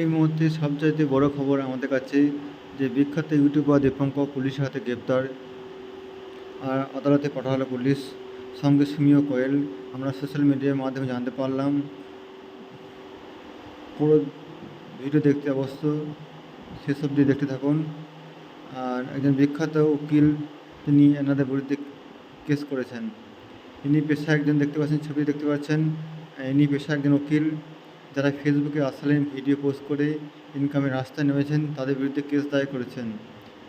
এই মুহূর্তে সবচাইতে বড় খবর আমাদের কাছে যে বিখ্যাত ইউটিউবার দীপঙ্কর পুলিশের হাতে গ্রেপ্তার আর আদালতে পাঠালো পুলিশ। সঙ্গে সুমিও কোয়েল। আমরা সোশ্যাল মিডিয়ার মাধ্যমে জানতে পারলাম। পুরো ভিডিও দেখতে অবশ্য শেষ অবধি দেখতে থাকুন। আর একজন বিখ্যাত উকিল, তিনি এনাদের বিরুদ্ধে কেস করেছেন। ইনি পেশা একজন দেখতে পাচ্ছেন ছবি দেখতে পাচ্ছেন। ইনি পেশা একজন উকিল। যারা ফেসবুকে অশ্লীল ভিডিও পোস্ট করে ইনকামের রাস্তায় নেমেছেন, তাদের বিরুদ্ধে কেস দায়ের করেছেন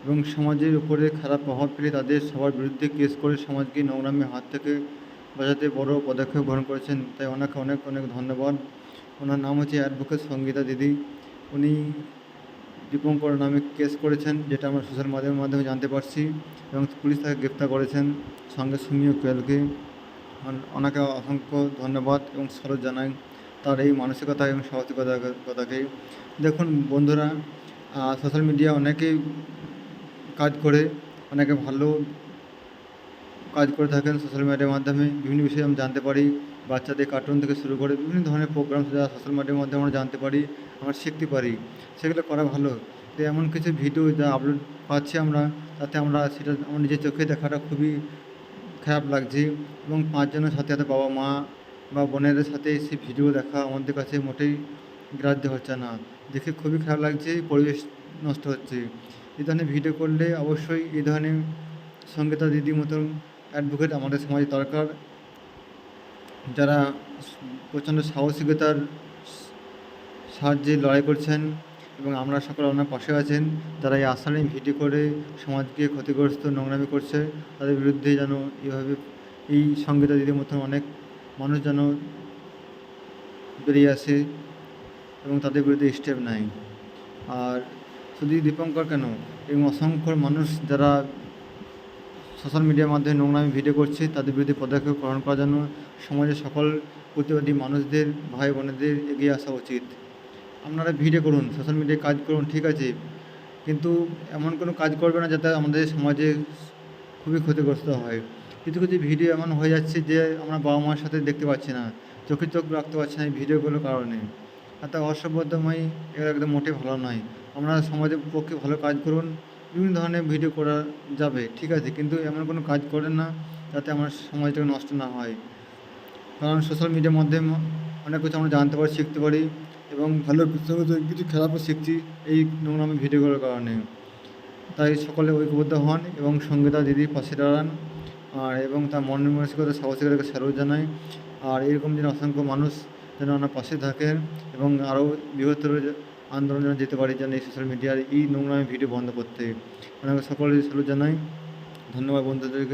এবং সমাজের উপরে খারাপ প্রভাব ফেলে তাদের সবার বিরুদ্ধে কেস করে সমাজকে নোংরামের হাত থেকে বাঁচাতে বড় পদক্ষেপ গ্রহণ করেছেন। তাই ওনাকে অনেক অনেক ধন্যবাদ। ওনার নাম হচ্ছে অ্যাডভোকেট সঙ্গীতা দিদি। উনি দীপঙ্কর নামে কেস করেছেন, যেটা আমরা সোশ্যাল মাধ্যমের মাধ্যমে জানতে পারছি এবং পুলিশ তাকে গ্রেপ্তার করেছেন সঙ্গে সুমিও কোয়েলকে। ওনাকে অসংখ্য ধন্যবাদ এবং স্মরণ জানাই। তার এই মানসিকতা এবং সাহসিকতা কথাকে দেখুন বন্ধুরা সোশ্যাল মিডিয়া অনেকেই কাজ করে, অনেকে ভালো কাজ করে থাকেন সোশ্যাল মিডিয়ার মাধ্যমে। বিভিন্ন বিষয়ে আমরা জানতে পারি, বাচ্চাদের কার্টুন থেকে শুরু করে বিভিন্ন ধরনের প্রোগ্রাম যা সোশ্যাল মিডিয়ার মাধ্যমে আমরা জানতে পারি, আমরা শিখতে পারি, সেগুলো করা ভালো। তো এমন কিছু ভিডিও যা আপলোড পাচ্ছি আমরা, তাতে আমরা সেটা আমার নিজের চোখে দেখাটা খুবই খারাপ লাগছে এবং পাঁচজনের সাথে সাথে বাবা মা বা বোনেদের সাথে সেই ভিডিও দেখা আমাদের কাছে মোটেই গ্রাহ্য হচ্ছে না। দেখে খুবই খারাপ লাগছে, পরিবেশ নষ্ট হচ্ছে। এই ধরনের ভিডিও করলে অবশ্যই এই ধরনের সঙ্গীতা দিদির মতন অ্যাডভোকেট আমাদের সমাজে দরকার। যারা প্রচণ্ড সাহসিকতার সাহায্যে লড়াই করছেন এবং আমরা সকলে ওনার পাশে আছেন, যারা এই আশালীন ভিডিও করে সমাজকে ক্ষতিগ্রস্ত, নোংরামি করছে, তাদের বিরুদ্ধে যেন এইভাবে এই সঙ্গীতা দিদির মতন অনেক মানুষ যেন বেরিয়ে আসে এবং তাদের বিরুদ্ধে স্টেপ নেয়। আর শুধু দীপঙ্কর কেন? এবং অসংখ্য মানুষ যারা সোশ্যাল মিডিয়ার মাধ্যমে নোংরামি ভিডিও করছে, তাদের বিরুদ্ধে পদক্ষেপ গ্রহণ করার জন্য সমাজের সকল প্রতিবাদী মানুষদের, ভাই বোনেদের এগিয়ে আসা উচিত। আপনারা ভিডিও করুন সোশ্যাল মিডিয়ায় কাজ করুন, ঠিক আছে। কিন্তু এমন কোনো কাজ করবে না যাতে আমাদের সমাজে খুবই ক্ষতিগ্রস্ত হয়। কিছু কিছু ভিডিও এমন হয়ে যাচ্ছে যে আমরা বাবা মার সাথে দেখতে পাচ্ছি না, চোখে চোখ রাখতে পারছি না এই ভিডিওগুলোর কারণে। আর তা অসভ্যতাময় এগুলো একদম মোটে ভালো নয়। আমরা সমাজের পক্ষে ভালো কাজ করুন, বিভিন্ন ধরনের ভিডিও করা যাবে, ঠিক আছে, কিন্তু এমন কোনো কাজ করেন না যাতে আমার সমাজটাকে নষ্ট না হয়। কারণ সোশ্যাল মিডিয়ার মাধ্যমে অনেক কিছু আমরা জানতে পারি, শিখতে পারি এবং ভালো কিছু খারাপও শিখছি এই নোংরামি ভিডিওগুলোর কারণে। তাই সকলে ঐক্যবদ্ধ হন এবং সঙ্গীতা দিদির পাশে দাঁড়ান। আর এবং তার মনের মানসিকতা, সাহসিকতাকে স্যালুট জানাই আর এরকম যেন অসংখ্য মানুষ যেন আমার পাশে থাকে এবং আরও বৃহত্তর আন্দোলন যেন যেতে পারি যেন এই সোশ্যাল মিডিয়ার এই নোংরামি ভিডিও বন্ধ করতে। আপনাকে সকলে স্যালুট জানাই। ধন্যবাদ বন্ধুদেরকে।